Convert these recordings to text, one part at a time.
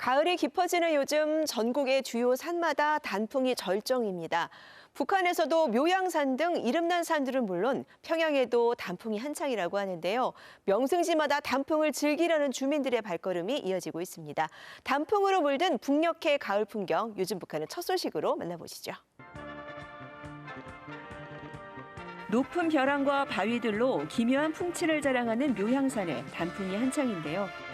가을이 깊어지는 요즘 전국의 주요 산마다 단풍이 절정입니다. 북한에서도 묘양산 등 이름난 산들은 물론 평양에도 단풍이 한창이라고 하는데요. 명승지마다 단풍을 즐기려는 주민들의 발걸음이 이어지고 있습니다. 단풍으로 물든 북녘의 가을 풍경, 요즘 북한의 첫 소식으로 만나보시죠. 높은 벼랑과 바위들로 기묘한 풍치를 자랑하는 묘향산에 단풍이 한창인데요.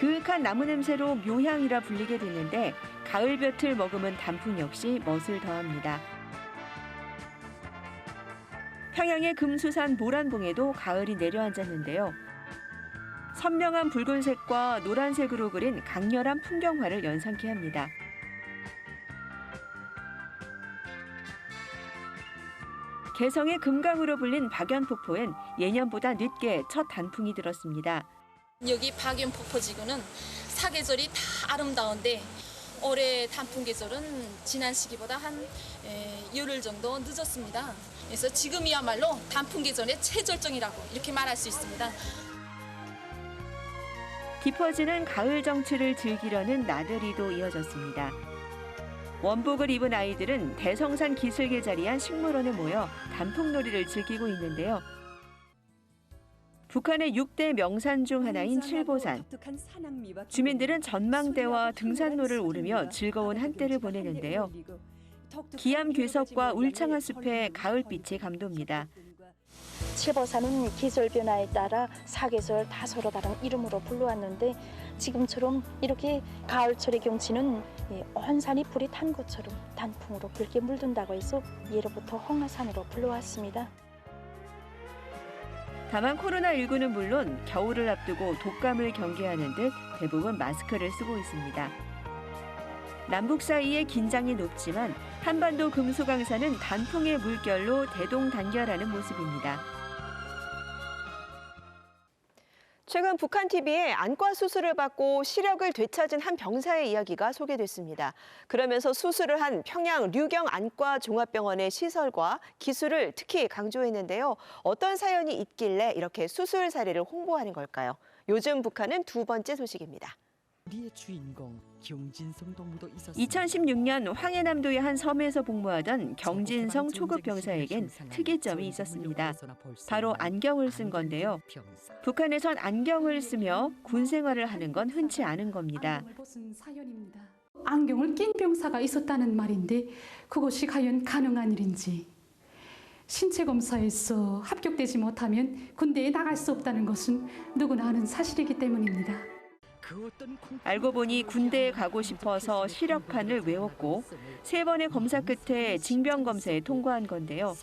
그윽한 나무 냄새로 묘향이라 불리게 되는데 가을 볕을 머금은 단풍 역시 멋을 더합니다. 평양의 금수산 모란봉에도 가을이 내려앉았는데요. 선명한 붉은색과 노란색으로 그린 강렬한 풍경화를 연상케 합니다. 개성의 금강으로 불린 박연폭포엔 예년보다 늦게 첫 단풍이 들었습니다. 여기 박연 폭포지구는 사계절이 다 아름다운데 올해 단풍 계절은 지난 시기보다 한 에, 열흘 정도 늦었습니다. 그래서 지금이야말로 단풍 계절의 최절정이라고 이렇게 말할 수 있습니다. 깊어지는 가을 정취를 즐기려는 나들이도 이어졌습니다. 원복을 입은 아이들은 대성산 기슭에 자리한 식물원에 모여 단풍놀이를 즐기고 있는데요. 북한의 6대 명산 중 하나인 칠보산. 주민들은 전망대와 등산로를 오르며 즐거운 한때를 보내는데요. 기암 괴석과 울창한 숲의 가을빛이 감돕니다. 칠보산은 기술 변화에 따라 사계절 다 서로 다른 이름으로 불러왔는데 지금처럼 이렇게 가을철의 경치는 예, 온 산이 불이 탄 것처럼 단풍으로 붉게 물든다고 해서 예로부터 홍하산으로 불러왔습니다. 다만 코로나19는 물론 겨울을 앞두고 독감을 경계하는 듯 대부분 마스크를 쓰고 있습니다. 남북 사이의 긴장이 높지만 한반도 금수강산은 단풍의 물결로 대동단결하는 모습입니다. 최근 북한 TV에 안과 수술을 받고 시력을 되찾은 한 병사의 이야기가 소개됐습니다. 그러면서 수술을 한 평양 류경 안과 종합병원의 시설과 기술을 특히 강조했는데요. 어떤 사연이 있길래 이렇게 수술 사례를 홍보하는 걸까요? 요즘 북한은 두 번째 소식입니다. 우리의 주인공 경진성 동무도 있었습니다. 2016년 황해남도의 한 섬에서 복무하던 경진성 초급 병사에겐 특이점이 있었습니다. 바로 안경을 쓴 건데요. 북한에선 안경을 쓰며 군 생활을 하는 건 흔치 않은 겁니다. 안경을 낀 병사가 있었다는 말인데 그것이 과연 가능한 일인지 신체 검사에서 합격되지 못하면 군대에 나갈 수 없다는 것은 누구나 아는 사실이기 때문입니다. 알고 보니 군대에 가고 싶어서 시력판을 외웠고 세 번의 검사 끝에 징병 검사에 통과한 건데요.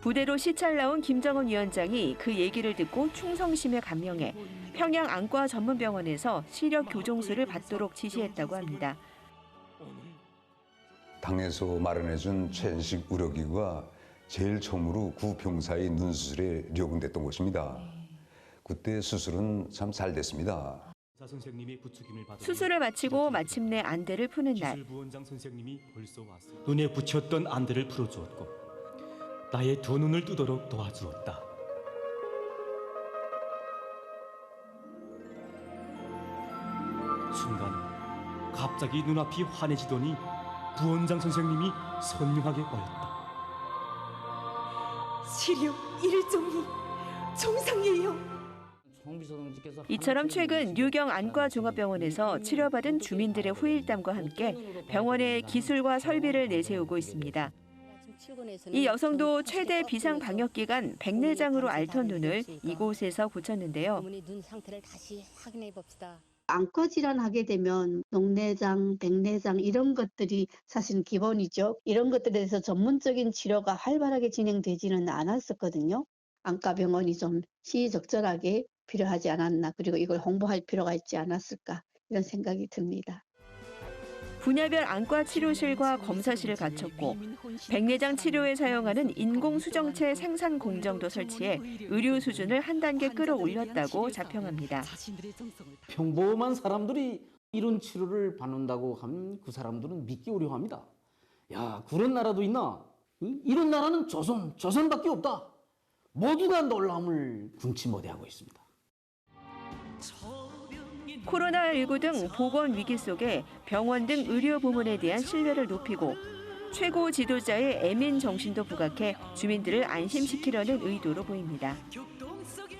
부대로 시찰 나온 김정은 위원장이 그 얘기를 듣고 충성심에 감명해 평양 안과 전문병원에서 시력 교정술을 받도록 지시했다고 합니다. 당에서 마련해준 최신식 의료기구가 제일 처음으로 구 병사의 눈 수술에 료군됐던 곳입니다. 그때 수술은 참 잘 됐습니다. 사 선생님이 부추김을 받아 수술을 마치고 마침내 안대를 푸는 날. 기술 부원장 선생님이 벌써 왔어. 눈에 붙였던 안대를 풀어주었고 나의 두 눈을 뜨도록 도와주었다. 순간 갑자기 눈앞이 환해지더니 부원장 선생님이 선명하게 보였다. 시력 1.2 정상이에요. 이처럼 최근 유경 안과 종합병원에서 치료받은 주민들의 후일담과 함께 병원의 기술과 설비를 내세우고 있습니다. 이 여성도 최대 비상 방역 기간 백내장으로 앓던 눈을 이곳에서 고쳤는데요. 안과 질환하게 되면 녹내장, 백내장 이런 것들이 사실 기본이죠. 이런 것들에 대해서 전문적인 치료가 활발하게 진행되지는 않았었거든요. 안과 병원이 좀 시적절하게 필요하지 않았나 그리고 이걸 홍보할 필요가 있지 않았을까 이런 생각이 듭니다. 분야별 안과 치료실과 검사실을 갖췄고 백내장 치료에 사용하는 인공 수정체 생산 공정도 설치해 의료 수준을 한 단계 끌어올렸다고 자평합니다. 평범한 사람들이 이런 치료를 받는다고 하면 그 사람들은 믿기 어려워합니다. 야 그런 나라도 있나? 이- 이런 나라는 조선, 조선밖에 없다. 모두가 놀라움을 금치 못하고 있습니다. 코로나19 등 보건 위기 속에 병원 등 의료 부문에 대한 신뢰를 높이고 최고 지도자의 애민 정신도 부각해 주민들을 안심시키려는 의도로 보입니다.